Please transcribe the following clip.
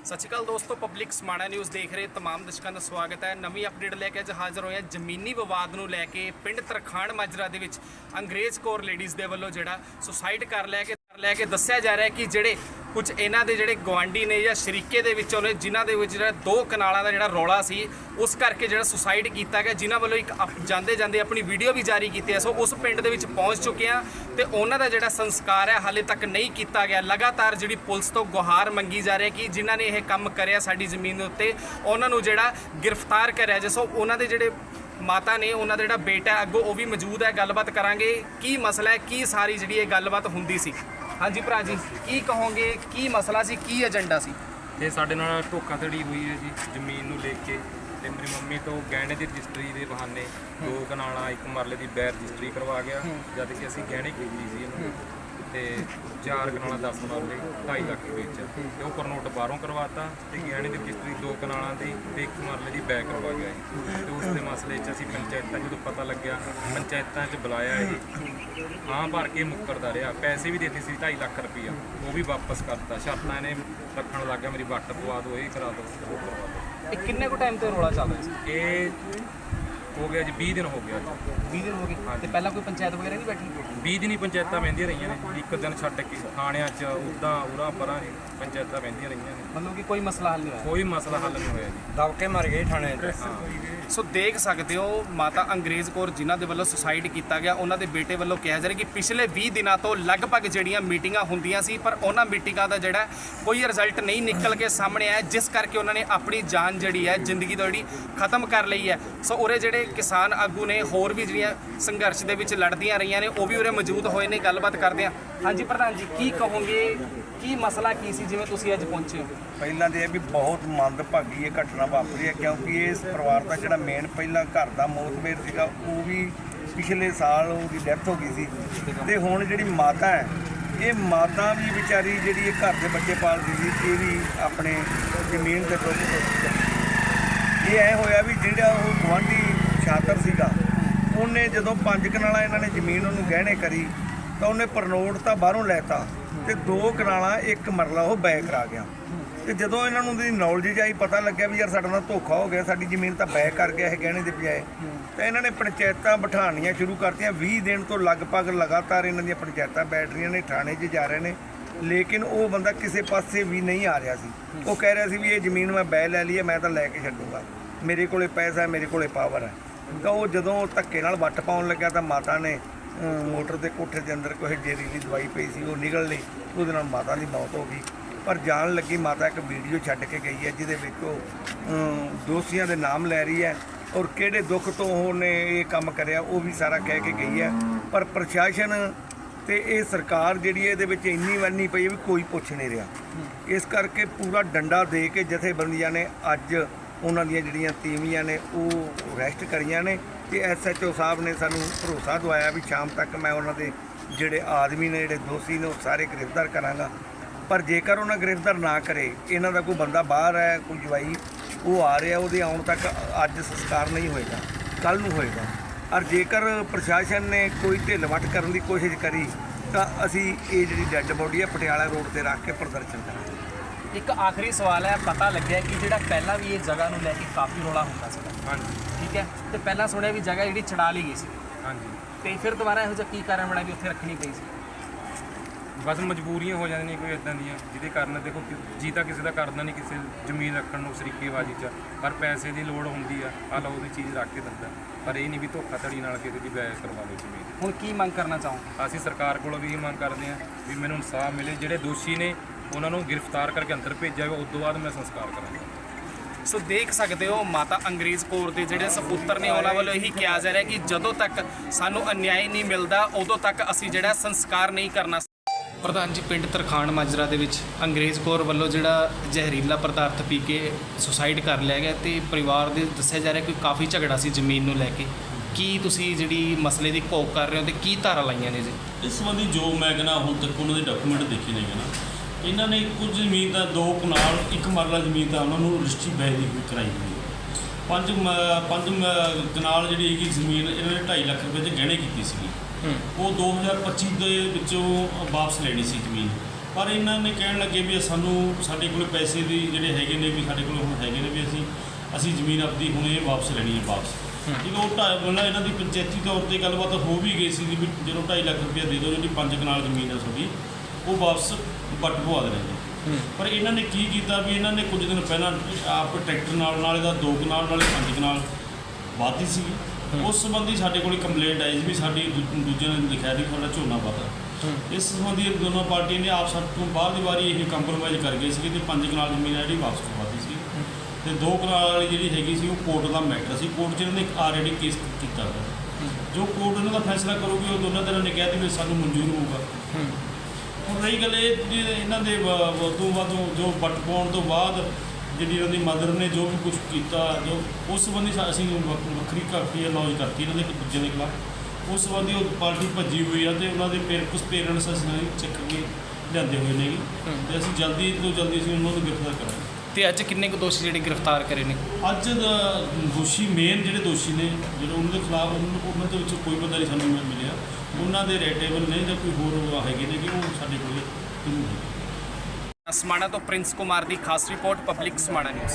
ਸਤਿ ਸ਼੍ਰੀ ਅਕਾਲ ਦੋਸਤੋ public Samana news ਦੇਖ ਰਹੇ ਤਮਾਮ ਦਰਸ਼ਕਾਂ ਦਾ ਸਵਾਗਤ ਹੈ। ਨਵੀਂ ਅਪਡੇਟ ਲੈ ਕੇ ਅੱਜ ਹਾਜ਼ਰ ਹੋਏ ਹਾਂ ਜ਼ਮੀਨੀ ਵਿਵਾਦ ਨੂੰ ਲੈ ਕੇ ਪਿੰਡ ਤਰਖਾਣ ਮਾਜਰਾ ਦੇ ਵਿੱਚ ਅੰਗਰੇਜ਼ ਕੌਰ ਲੇਡੀਜ਼ ਦੇ ਵੱਲੋਂ ਜਿਹੜਾ ਸੁਸਾਈਡ ਕਰ ਲਿਆ ਕੇ ਲੈ ਕੇ ਦੱਸਿਆ ਜਾ ਰਿਹਾ ਹੈ ਕਿ ਜਿਹੜੇ ਕੁਝ ਇਹਨਾਂ ਦੇ ਜਿਹੜੇ ਗਵਾਂਢੀ ਨੇ ਜਾਂ ਸ਼ਰੀਕੇ ਦੇ ਵਿੱਚੋਂ ਨੇ, ਜਿਨ੍ਹਾਂ ਦੇ ਵਿੱਚ ਜਿਹੜਾ ਦੋ ਕਨਾਲਾਂ ਦਾ ਜਿਹੜਾ ਰੌਲਾ ਸੀ, ਉਸ ਕਰਕੇ ਜਿਹੜਾ ਸੁਸਾਈਡ ਕੀਤਾ ਗਿਆ, ਜਿਨ੍ਹਾਂ ਵੱਲੋਂ ਇੱਕ ਅਪ- ਜਾਂਦੇ ਜਾਂਦੇ ਆਪਣੀ ਵੀਡੀਓ ਵੀ ਜਾਰੀ ਕੀਤੀ ਹੈ। ਸੋ ਉਸ ਪਿੰਡ ਦੇ ਵਿੱਚ ਪਹੁੰਚ ਚੁੱਕੇ ਹਾਂ ਤੇ ਉਹਨਾਂ ਦਾ ਜਿਹੜਾ ਸੰਸਕਾਰ ਹੈ, ਹਾਲੇ ਤੱਕ ਨਹੀਂ ਕੀਤਾ ਗਿਆ। ਲਗਾਤਾਰ ਜਿਹੜੀ ਪੁਲਿਸ ਤੋਂ ਗੁਹਾਰ ਮੰਗੀ ਜਾ ਰਹੀ ਹੈ ਕਿ ਜਿਨ੍ਹਾਂ ਨੇ ਇਹ ਕੰਮ ਕਰਿਆ ਸਾਡੀ ਜ਼ਮੀਨ ਦੇ ਉੱਤੇ, ਉਹਨਾਂ ਨੂੰ ਜਿਹੜਾ ਗ੍ਰਿਫਤਾਰ ਕਰਿਆ ਜੇ ਸੋ ਉਹਨਾਂ ਦੇ ਜਿਹੜੇ ਮਾਤਾ ਨੇ, ਉਹਨਾਂ ਦਾ ਜਿਹੜਾ ਬੇਟਾ ਅੱਗੋਂ ਉਹ ਵੀ ਮੌਜੂਦ ਹੈ। ਗੱਲਬਾਤ ਕਰਾਂਗੇ। ਕੀ ਮਸਲਾ ਹੈ? ਕੀ ਸਾਰੀ ਜਿਹੜੀ ਇਹ ਗੱਲਬਾਤ ਹੁੰਦੀ ਸੀ? ਹਾਂਜੀ ਭਰਾ ਜੀ ਕੀ ਕਹੋਗੇ ਕੀ ਮਸਲਾ ਸੀ ਕੀ ਏਜੰਡਾ ਸੀ? ਤੇ ਸਾਡੇ ਨਾਲ ਧੋਖਾਧੜੀ ਹੋਈ ਹੈ ਜੀ ਜ਼ਮੀਨ ਨੂੰ ਲੈ ਕੇ। ਤੇ ਮੇਰੀ ਮੰਮੀ ਤੋਂ ਗਹਿਣੇ ਦੀ ਰਜਿਸਟਰੀ ਦੇ ਬਹਾਨੇ ਦੋ ਕਨਾਲਾਂ ਇੱਕ ਮਰਲੇ ਦੀ ਬੈਰ ਰਜਿਸਟਰੀ ਕਰਵਾ ਗਿਆ ਜਦ ਕਿ ਅਸੀਂ ਗਹਿਣੇ ਕੀਤੀ ਸੀ ਇਹਨੂੰ ਤੇ ਚਾਰ ਕਨਾਲਾਂ 10 ਮਰਲੇ 2.5 ਲੱਖ ਦੇ ਵਿੱਚ ਤੇ ਉਹ ਕਰਨੋਟ ਬਾਹਰੋਂ ਕਰਵਾਤਾ ਤੇ ਗਹਿਣੇ ਦੀ ਰਜਿਸਟਰੀ ਦੋ ਕਨਾਲਾਂ ਦੀ ਤੇ ਇੱਕ ਮਰਲੇ ਦੀ ਬੈਕ ਕਰਵਾ ਗਿਆ ਜੀ ਤੇ ਉਸ ਦੇ ਮਸਲੇ 'ਚ ਅਸੀਂ ਪੰਚਾਇਤਾਂ ਜਦੋਂ ਪਤਾ ਲੱਗਿਆ ਪੰਚਾਇਤਾਂ 'ਚ ਬੁਲਾਇਆ ਇਹ। ਹਾਂ ਭਰ ਕੇ ਮੁੱਕਰਦਾ ਰਿਹਾ। ਪੈਸੇ ਵੀ ਦਿੱਤੇ ਸੀ 2.5 ਲੱਖ ਰੁਪਈਆ। ਉਹ ਵੀ ਵਾਪਸ ਕਰਤਾ। ਸ਼ਰਤਾਂ ਇਹਨੇ ਰੱਖਣ ਲੱਗ ਗਿਆ ਮੇਰੀ ਵੱਟ ਪਵਾ ਦਿਓ ਇਹ ਕਰਾ ਦਿਓ ਉਹ ਕਰਵਾ ਦਿਓ। ਇਹ ਕਿੰਨੇ ਕੁ ਟਾਈਮ ਤੋਂ ਰੌਲਾ ਚੱਲ ਰਿਹਾ ਸੀ? ਇਹ ਹੋ ਗਿਆ ਜੀ 20 ਦਿਨ ਹੋ ਗਿਆ ਜੀ। 20 ਦਿਨ ਹੋ ਗਏ। ਤੇ ਪਹਿਲਾਂ ਕੋਈ ਪੰਚਾਇਤ ਵਗੈਰਾ ਨਹੀਂ ਬੈਠੀ? 20 ਦਿਨ ਹੀ ਪੰਚਾਇਤਾਂ ਬਹਿੰਦੀਆਂ ਰਹੀਆਂ ਨੇ ਇੱਕ ਦਿਨ ਛੱਡ ਕੇ ਥਾਣਿਆਂ 'ਚ ਉਦਾਂ ਉਰਾਂ ਪਰਾਂ ਜੀ ਪੰਚਾਇਤਾਂ ਬਹਿੰਦੀਆਂ ਰਹੀਆਂ ਨੇ। ਮਤਲਬ ਕਿ ਕੋਈ ਮਸਲਾ ਹੱਲ ਨਹੀਂ ਹੋਇਆ? ਕੋਈ ਮਸਲਾ ਹੱਲ ਨਹੀਂ ਹੋਇਆ ਜੀ। ਦਬਕੇ ਮਰ ਗਏ ਥਾਣੇ 'ਚ। ਸੋ ਦੇਖ ਸਕਦੇ ਹੋ ਮਾਤਾ ਅੰਗਰੇਜ਼ ਕੌਰ ਜਿਨ੍ਹਾਂ ਦੇ ਵੱਲੋਂ ਸੁਸਾਈਡ ਕੀਤਾ ਗਿਆ ਉਹਨਾਂ ਦੇ ਬੇਟੇ ਵੱਲੋਂ ਕਿਹਾ ਜਾ ਰਿਹਾ ਕਿ ਪਿਛਲੇ 20 ਦਿਨਾਂ ਤੋਂ ਲਗਭਗ ਜਿਹੜੀਆਂ ਮੀਟਿੰਗਾਂ ਹੁੰਦੀਆਂ ਸੀ ਪਰ ਉਹਨਾਂ ਮੀਟਿੰਗਾਂ ਦਾ ਜਿਹੜਾ ਕੋਈ ਰਿਜ਼ਲਟ ਨਹੀਂ ਨਿਕਲ ਕੇ ਸਾਹਮਣੇ ਆਇਆ ਜਿਸ ਕਰਕੇ ਉਹਨਾਂ ਨੇ ਆਪਣੀ ਜਾਨ ਜਿਹੜੀ ਹੈ ਜ਼ਿੰਦਗੀ ਤੋਂ ਜਿਹੜੀ ਖਤਮ ਕਰ ਲਈ ਹੈ। ਸੋ ਉਰੇ ਜਿਹੜੇ ਕਿਸਾਨ ਆਗੂ ਨੇ ਹੋਰ ਵੀ ਜਿਹੜੀਆਂ ਸੰਘਰਸ਼ ਦੇ ਵਿੱਚ ਲੜਦੀਆਂ ਰਹੀਆਂ ਨੇ, ਉਹ ਵੀ ਉਰੇ ਮੌਜੂਦ ਹੋਏ ਨੇ, ਗੱਲਬਾਤ ਕਰਦੇ ਆ ਹਾਂਜੀ ਪ੍ਰਧਾਨ ਜੀ, ਕੀ ਕਹੋਗੇ? ਕੀ ਮਸਲਾ ਕੀ ਸੀ ਜਿਵੇਂ ਤੁਸੀਂ ਅੱਜ ਪਹੁੰਚੇ ਹੋ? ਪਹਿਲਾਂ ਤੇ ਇਹ ਵੀ ਬਹੁਤ ਮੰਦਭਾਗੀ ਇਹ ਘਟਨਾ ਵਾਪਰੀ ਹੈ, ਕਿਉਂਕਿ ਇਸ ਪਰਿਵਾਰ ਦਾ ਜਿਹੜਾ ਮੇਨ ਪਹਿਲਾਂ ਘਰ ਦਾ ਮੋਤਬੇਰ ਸੀਗਾ, ਉਹ ਵੀ ਪਿਛਲੇ ਸਾਲ ਉਹਦੀ ਡੈਥ ਹੋ ਗਈ ਸੀ। ਤੇ ਹੁਣ ਜਿਹੜੀ ਮਾਤਾ ਹੈ, ਇਹ ਮਾਤਾ ਵੀ ਵਿਚਾਰੀ ਜਿਹੜੀ ਇਹ ਘਰ ਦੇ ਬੱਚੇ ਪਾਲਦੀ ਸੀ, ਇਹ ਵੀ ਆਪਣੇ ਜ਼ਮੀਨ ਦੇ ਦੁੱਖ ਇਹ ਐ ਹੋਇਆ ਵੀ ਜਿਹੜਾ ਉਹ ਗਵਾਂਢੀ ਛਾਤਰ ਸੀਗਾ। ਉਹਨੇ ਜਦੋਂ ਪੰਜ ਕਨਾਲਾਂ ਇਹਨਾਂ ਨੇ ਜ਼ਮੀਨ ਉਹਨੂੰ ਗਹਿਣੇ ਕਰੀ, ਤਾਂ ਉਹਨੇ ਪਰਨੋਟ ਤਾਂ ਬਾਹਰੋਂ ਲੈਤਾ ਤੇ ਦੋ ਕਨਾਲਾਂ, ਇੱਕ ਮਰਲਾ ਉਹ ਬੈ ਕਰਾ ਗਿਆ। ਤੇ ਜਦੋਂ ਇਹਨਾਂ ਨੂੰ ਦੀ ਨੌਲੇਜ ਆਈ, ਪਤਾ ਲੱਗਿਆ ਵੀ ਯਾਰ ਸਾਡੇ ਨਾਲ ਧੋਖਾ ਹੋ ਗਿਆ, ਸਾਡੀ ਜ਼ਮੀਨ ਤਾਂ ਬੈ ਕਰ ਗਿਆ ਇਹ ਗਹਿਣੇ ਦੇ ਬਜਾਏ। ਤਾਂ ਇਹਨਾਂ ਨੇ ਪੰਚਾਇਤਾਂ ਬਿਠਾਉਣੀਆਂ ਸ਼ੁਰੂ ਕਰਤੀਆਂ। 20 ਦਿਨ ਤੋਂ ਲਗਭਗ ਲਗਾਤਾਰ ਇਹਨਾਂ ਦੀਆਂ ਪੰਚਾਇਤਾਂ ਬੈਠ ਰਹੀਆਂ ਨੇ, ਥਾਣੇ 'ਚ ਜਾ ਰਹੇ ਨੇ। ਲੇਕਿਨ ਉਹ ਬੰਦਾ ਕਿਸੇ ਪਾਸੇ ਵੀ ਨਹੀਂ ਆ ਰਿਹਾ ਸੀ। ਉਹ ਕਹਿ ਰਿਹਾ ਸੀ ਵੀ ਇਹ ਜ਼ਮੀਨ ਮੈਂ ਬੈ ਲੈ ਲਈ ਹੈ, ਮੈਂ ਤਾਂ ਲੈ ਕੇ ਛੱਡੂਗਾ। ਮੇਰੇ ਕੋਲੇ ਪੈਸਾ ਹੈ, ਮੇਰੇ ਕੋਲੇ ਪਾਵਰ ਹੈ। ਤਾਂ ਉਹ ਜਦੋਂ ਧੱਕੇ ਨਾਲ ਵੱਟ ਪਾਉਣ ਲੱਗਿਆ ਤਾਂ ਮਾਤਾ ਨੇ ਮੋਟਰ ਦੇ ਕੋਠੇ ਦੇ ਅੰਦਰ ਕੋਈ ਜ਼ਹਿਰੀਲੀ ਦਵਾਈ ਪਈ ਸੀ, ਉਹ ਨਿਕਲ ਲਈ, ਉਹਦੇ ਨਾਲ ਮਾਤਾ ਦੀ ਮੌਤ ਹੋ ਗਈ। ਪਰ ਜਾਣ ਲੱਗੀ ਮਾਤਾ ਇੱਕ ਵੀਡੀਓ ਛੱਡ ਕੇ ਗਈ ਹੈ, ਜਿਹਦੇ ਵਿੱਚ ਉਹ ਦੋਸ਼ੀਆਂ ਦੇ ਨਾਮ ਲੈ ਰਹੀ ਹੈ ਔਰ ਕਿਹੜੇ ਦੁੱਖ ਤੋਂ ਉਹਨੇ ਇਹ ਕੰਮ ਕਰਿਆ, ਉਹ ਵੀ ਸਾਰਾ ਕਹਿ ਕੇ ਗਈ ਹੈ। ਪਰ ਪ੍ਰਸ਼ਾਸਨ ਤੇ ਇਹ ਸਰਕਾਰ ਜਿਹੜੀ ਹੈ, ਇਹਦੇ ਵਿੱਚ ਇੰਨੀ ਵੰਨੀ ਪਈ ਵੀ ਕੋਈ ਪੁੱਛ ਨਹੀਂ ਰਿਹਾ। ਇਸ ਕਰਕੇ ਪੂਰਾ ਡੰਡਾ ਦੇ ਕੇ ਜਥੇਬੰਦੀਆਂ ਨੇ ਅੱਜ ਉਹਨਾਂ ਦੀਆਂ ਜਿਹੜੀਆਂ ਤੀਵੀਆਂ ਨੇ, ਉਹ ਰੈਸਟ ਕਰੀਆਂ ਨੇ ਤੇ ਐਸਐਚਓ ਸਾਹਿਬ ਨੇ ਸਾਨੂੰ ਭਰੋਸਾ ਦਵਾਇਆ ਵੀ ਸ਼ਾਮ ਤੱਕ ਮੈਂ ਉਹਨਾਂ ਦੇ ਜਿਹੜੇ ਆਦਮੀ ਨੇ, ਜਿਹੜੇ ਦੋਸ਼ੀ ਨੇ, ਉਹ ਸਾਰੇ ਗ੍ਰਿਫਤਾਰ ਕਰਾਂਗਾ। ਪਰ ਜੇਕਰ ਉਹਨਾਂ ਗ੍ਰਿਫਤਾਰ ਨਾ ਕਰੇ, ਇਹਨਾਂ ਦਾ ਕੋਈ ਬੰਦਾ ਬਾਹਰ ਹੈ, ਕੋਈ ਜਵਾਈ, ਉਹ ਆ ਰਿਹਾ, ਉਹਦੇ ਆਉਣ ਤੱਕ ਅੱਜ ਸੰਸਕਾਰ ਨਹੀਂ ਹੋਏਗਾ ਕੱਲ ਨੂੰ ਹੋਏਗਾ। ਔਰ ਜੇਕਰ ਪ੍ਰਸ਼ਾਸਨ ਨੇ ਕੋਈ ਢਿੱਲ ਵੱਟ ਕਰਨ ਦੀ ਕੋਸ਼ਿਸ਼ ਕਰੀ, ਤਾਂ ਅਸੀਂ ਇਹ ਜਿਹੜੀ ਡੈੱਡ ਬੋਡੀ ਹੈ ਪਟਿਆਲਾ ਰੋਡ ਤੇ ਰੱਖ ਕੇ ਪ੍ਰਦਰਸ਼ਨ ਕਰਾਂਗੇ। ਇੱਕ ਆਖਰੀ ਸਵਾਲ ਹੈ ਪਤਾ ਲੱਗਿਆ ਕਿ ਜਿਹੜਾ ਪਹਿਲਾਂ ਵੀ ਇਹ ਜਗ੍ਹਾ ਨੂੰ ਲੈ ਕੇ ਕਾਫੀ ਰੌਲਾ ਹੁੰਦਾ ਸੀਗਾ ਹਾਂਜੀ। ਠੀਕ ਹੈ? ਤੇ ਪਹਿਲਾਂ ਸੁਣਿਆ ਵੀ ਜਗ੍ਹਾ ਜਿਹੜੀ ਛਡਾ ਲਈ ਗਈ ਸੀ। ਹਾਂਜੀ। ਤੇ ਫਿਰ ਦੁਬਾਰਾ ਇਹੋ ਜਿਹਾ ਕੀ ਕਾਰਨ ਬਣਾ ਵੀ ਉੱਥੇ ਰੱਖਣੀ ਪਈ ਸੀ? ਬਸ ਮਜਬੂਰੀਆਂ ਹੋ ਜਾਂਦੀਆਂ ਨੇ ਕੋਈ ਇਦਾਂ ਦੀਆਂ ਜਿਹਦੇ ਕਾਰਨ ਦੇਖੋ ਜੀ ਤਾਂ ਕਿਸੇ ਦਾ ਕਰਦਾ ਨਹੀਂ ਕਿਸੇ ਜ਼ਮੀਨ ਰੱਖਣ ਨੂੰ ਸਰੀਕੇਬਾਜ਼ੀ 'ਚ। ਪਰ ਪੈਸੇ ਦੀ ਲੋੜ ਹੁੰਦੀ ਆ ਆ ਲਓ ਉਹਦੀ ਚੀਜ਼ ਰੱਖ ਕੇ ਦਿੰਦਾ। ਪਰ ਇਹ ਨਹੀਂ ਵੀ ਧੋਖਾਧੜੀ ਨਾਲ ਕਿਸੇ ਦੀ ਬੈ ਕਰਵਾ ਲਓ ਜ਼ਮੀਨ। ਹੁਣ ਕੀ ਮੰਗ ਕਰਨਾ ਚਾਹੋ ਅਸੀਂ ਸਰਕਾਰ ਕੋਲੋਂ ਵੀ ਇਹ ਮੰਗ ਕਰਦੇ ਹਾਂ ਵੀ ਮੈਨੂੰ ਇਨਸਾਫ ਮਿਲੇ ਜਿਹੜੇ ਦੋਸ਼ੀ ਨੇ ਉਹਨਾਂ ਨੂੰ ਗ੍ਰਿਫਤਾਰ ਕਰਕੇ ਅੰਦਰ ਭੇਜਿਆ ਗਿਆ ਉਸ ਤੋਂ ਬਾਅਦ ਮੈਂ ਸੰਸਕਾਰ ਕਰਾਂਗਾ। ਸੋ ਦੇਖ ਸਕਦੇ ਹੋ, ਮਾਤਾ ਅੰਗਰੇਜ਼ ਕੌਰ ਦੇ ਜਿਹੜੇ ਸਪੁੱਤਰ ਨੇ, ਉਹਨਾਂ ਵੱਲੋਂ ਇਹੀ ਕਿਹਾ ਜਾ ਰਿਹਾ ਕਿ ਜਦੋਂ ਤੱਕ ਸਾਨੂੰ ਅਨਿਆਏ ਨਹੀਂ ਮਿਲਦਾ, ਉਦੋਂ ਤੱਕ ਅਸੀਂ ਜਿਹੜਾ ਸੰਸਕਾਰ ਨਹੀਂ ਕਰਨਾ। ਪ੍ਰਧਾਨ ਜੀ, ਪਿੰਡ ਤਰਖਾਣ ਮਾਜਰਾ ਦੇ ਵਿੱਚ ਅੰਗਰੇਜ਼ ਕੌਰ ਵੱਲੋਂ ਜਿਹੜਾ ਜ਼ਹਿਰੀਲਾ ਪਦਾਰਥ ਪੀ ਕੇ ਸੁਸਾਈਡ ਕਰ ਲਿਆ ਗਿਆ ਤੇ ਪਰਿਵਾਰ ਦੇ ਦੱਸਿਆ ਜਾ ਰਿਹਾ ਕਿ ਕਾਫੀ ਝਗੜਾ ਸੀ ਜ਼ਮੀਨ ਨੂੰ ਲੈ ਕੇ। ਕੀ ਤੁਸੀਂ ਜਿਹੜੀ ਮਸਲੇ ਦੀ ਘੋਖ ਕਰ ਰਹੇ ਹੋ ਤੇ ਕੀ ਧਾਰਾ ਲਾਈਆਂ ਨੇ ਜੀ? ਇਸ ਸੰਬੰਧੀ ਜੋ ਮੈਂ ਕਹਿੰਦਾ, ਹੁਣ ਤੱਕ ਉਹਨਾਂ ਦੇ ਡਾਕੂਮੈਂਟ ਦੇਖੇ ਨੇ ਨਾ। ਇਹਨਾਂ ਨੇ ਕੁਝ ਜ਼ਮੀਨ ਦਾ ਦੋ ਕਨਾਲ ਇੱਕ ਮਰਲਾ ਜ਼ਮੀਨ ਦਾ ਉਹਨਾਂ ਨੂੰ ਰਜਿਸਟਰੀ ਬੈ ਦੀ ਹੋਈ ਕਰਾਈ ਹੋਈ ਹੈ। ਪੰਜ ਮ- ਪੰਜ ਮ- ਕਨਾਲ ਜਿਹੜੀ ਹੈਗੀ ਜ਼ਮੀਨ ਇਹਨਾਂ ਨੇ 2.5 ਲੱਖ ਰੁਪਏ 'ਚ ਗਹਿਣੇ ਕੀਤੀ ਸੀਗੀ। ਉਹ 2025 ਦੇ ਵਿੱਚੋਂ ਵਾਪਸ ਲੈਣੀ ਸੀ ਜ਼ਮੀਨ। ਪਰ ਇਹਨਾਂ ਨੇ ਕਹਿਣ ਲੱਗੇ ਵੀ ਸਾਨੂੰ ਸਾਡੇ ਕੋਲ ਪੈਸੇ ਦੀ ਜਿਹੜੇ ਹੈਗੇ ਨੇ ਵੀ ਸਾਡੇ ਕੋਲ ਹੁਣ ਹੈਗੇ ਨੇ ਵੀ ਅਸੀਂ ਅਸੀਂ ਜ਼ਮੀਨ ਆਪਦੀ ਹੁਣ ਇਹ ਵਾਪਸ ਲੈਣੀ ਹੈ ਵਾਪਸ। ਹੈ। ਉਹ ਢਾਈ ਮਤਲਬ ਇਹਨਾਂ ਦੀ ਪੰਚਾਇਤੀ ਤੌਰ ਤੇ ਗੱਲਬਾਤ ਹੋ ਵੀ ਗਈ ਸੀ ਵੀ ਜਦੋਂ 2.5 ਲੱਖ ਰੁਪਏ ਦੇ ਦਿਓ ਜਿਹੜੀ ਪੰਜ ਕਨਾਲ ਜ਼ਮੀਨ ਹੈ ਤੁਹਾਡੀ ਉਹ ਵਾਪਸ ਵੱਟ ਪਵਾ ਦੇਣਾ ਜੀ ਪਰ ਇਹਨਾਂ ਨੇ ਕੀ ਕੀਤਾ ਵੀ ਇਹਨਾਂ ਨੇ ਕੁਝ ਦਿਨ ਪਹਿਲਾਂ ਆਪ ਟਰੈਕਟਰ ਨਾਲ ਨਾਲ ਇਹਦਾ ਦੋ ਕਨਾਲ ਨਾਲੇ ਪੰਜ ਕਨਾਲ ਵਾਧੀ ਸੀ ਉਸ ਸੰਬੰਧੀ ਸਾਡੇ ਕੋਲ ਕੰਪਲੇਂਟ ਆਈ ਸੀ ਵੀ ਸਾਡੀ ਦੂ- ਦੂਜਿਆਂ ਨੇ ਲਿਖਿਆ ਸੀ ਤੁਹਾਡਾ ਝੋਨਾ ਵਾਧਾ ਇਸ ਸੰਬੰਧੀ ਦੋਨੋਂ ਪਾਰਟੀਆਂ ਨੇ ਆਪ ਸਭ ਤੋਂ ਬਾਅਦ ਦੀ ਵਾਰੀ ਇਹ ਕੰਪਰੋਮਾਈਜ਼ ਕਰ ਗਏ ਸੀ ਤੇ ਪੰਜ ਕਨਾਲ ਜ਼ਮੀਨ ਜਿਹੜੀ ਵਾਪਸ ਕਰਵਾਤੀ ਸੀ ਤੇ ਦੋ ਕਨਾਲ ਵਾਲੀ ਜਿਹੜੀ ਹੈਗੀ ਸੀ ਉਹ ਕੋਰਟ ਦਾ ਮੈਟਰ ਸੀ। ਕੋਰਟ 'ਚ ਇਹਨਾਂ ਨੇ ਆਲਰੇਡੀ ਕੇਸ ਕੀਤਾ। ਜੋ ਕੋਰਟ ਇਹਨਾਂ ਦਾ ਫੈਸਲਾ ਕਰੂਗੀ ਉਹ ਦੋਨਾਂ ਤਰ੍ਹਾਂ ਨੇ ਕਿਹਾ ਸੀ ਵੀ ਸਾਨੂੰ ਮਨਜ਼ੂਰ ਹੋਊਗਾ। ਰਹੀ ਗੱਲ ਇਹ ਵੀ ਇਹਨਾਂ ਦੇ ਵ- ਤੋਂ ਬਾਅਦੋਂ ਜੋ ਵੱਟ ਪਾਉਣ ਤੋਂ ਬਾਅਦ ਜਿਹੜੀ ਇਹਨਾਂ ਦੀ ਮਦਰ ਨੇ ਜੋ ਵੀ ਕੁਝ ਕੀਤਾ ਜੋ ਉਸ ਸੰਬੰਧੀ ਸਾ- ਅਸੀਂ ਵੱਖ- ਵੱਖਰੀ ਕਾਫੀ ਲੌਜ ਕਰਤੀ ਇਹਨਾਂ ਦੇ ਇੱਕ ਦੂਜੇ ਦੇ ਖਿਲਾਫ। ਉਸ ਸੰਬੰਧੀ ਉਹ ਪਾਰਟੀ ਭੱਜੀ ਹੋਈ ਆ ਤੇ ਉਹਨਾਂ ਦੇ ਪੇਰ ਕੁਝ ਪੇਰੈਂਟਸ ਅਸੀਂ ਚੱਕ ਕੇ ਲਿਆਂਦੇ ਹੋਏ ਨੇ ਜੀ। ਤੇ ਅਸੀਂ ਜਲਦੀ ਤੋਂ ਜਲਦੀ ਅਸੀਂ ਉਹਨਾਂ ਨੂੰ ਗ੍ਰਿਫਤਾਰ ਕਰਾਂਗੇ। ਤੇ ਅੱਜ ਕਿੰਨੇ ਕੁ ਦੋਸ਼ੀ ਜਿਹੜੇ ਗ੍ਰਿਫਤਾਰ ਕਰੇ ਨੇ? ਅੱਜ ਦਾ ਦੋਸ਼ੀ ਮੇਨ ਜਿਹੜੇ ਦੋਸ਼ੀ ਨੇ ਜਿਹੜੇ ਉਹਨਾਂ ਦੇ ਖਿਲਾਫ ਉਹਨਾਂ ਦੇ ਵਿੱਚੋਂ ਕੋਈ ਬੰਦਾ ਨਹੀਂ ਸਾਨੂੰ ਮਿਲਿਆ। ਉਹਨਾਂ ਦੇ ਰੇਟੇਬਲ ਨਹੀਂ ਜਾਂ ਕੋਈ ਹੋਰ ਹੈਗੇ ਨੇ ਕਿ ਉਹ ਸਾਡੇ ਕੋਲ ਨਹੀਂ ਸਮਾਣਾ ਤੋਂ ਪ੍ਰਿੰਸ ਕੁਮਾਰ ਦੀ ਖਾਸ ਰਿਪੋਰਟ ਪਬਲਿਕ ਸਮਾਣਾ ਨਿਊਜ਼